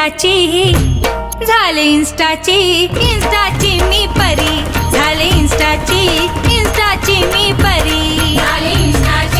इंस्टाची. झाले इंस्टाची. इंस्टाची मी परी. झाले इंस्टाची. इंस्टाची मी परी. झाले इंस्टाची.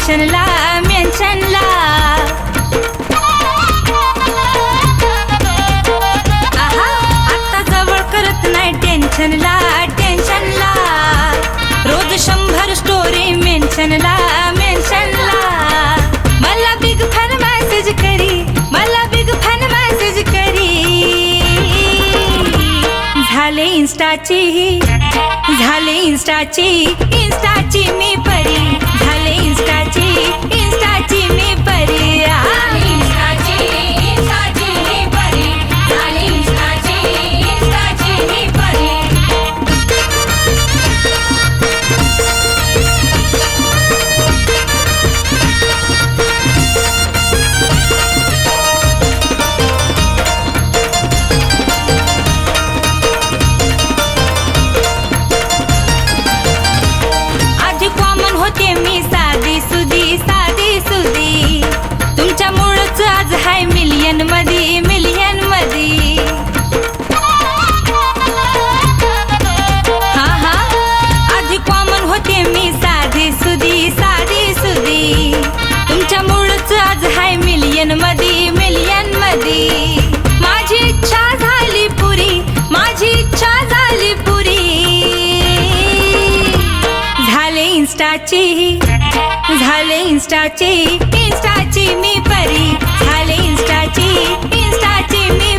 फॅशनला मेन्शनला आहा आता जवळ करत नाही टेन्शनला टेन्शनला. रोज शंभर स्टोरी मेंशन मेन्शनला मेन्शनला मला बिग फॅन मॅसेज करी मला बिग फॅन मॅसेज करी. झाले इंस्टाची झाले इंस्टाची इंस्टाची मी परी. इंस्टाची इंस्टाची मी परी. इंस्टाची झाले इंस्टाची इंस्टाची मी परी. झाले इंस्टाची इंस्टाची मी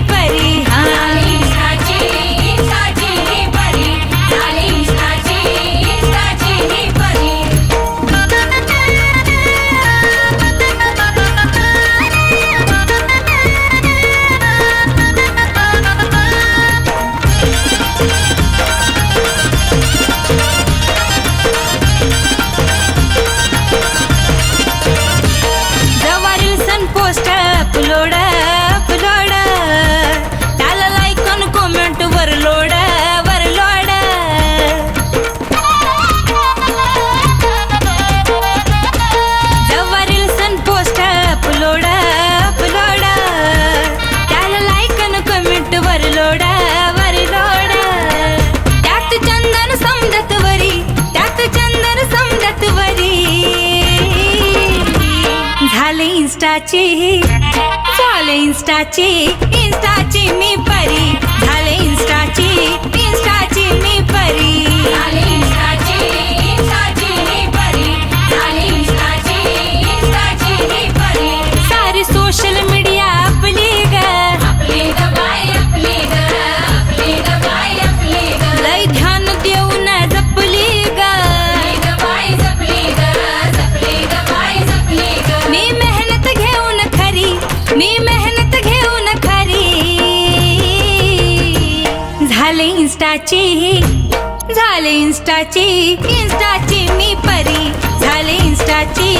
इंस्टाची चाल इंस्टाची इंस्टाची मी परी. झाले इंस्टाचे. झाले इंस्टाचे. इंस्टाचे मी परी. झाले इन्स्टाचे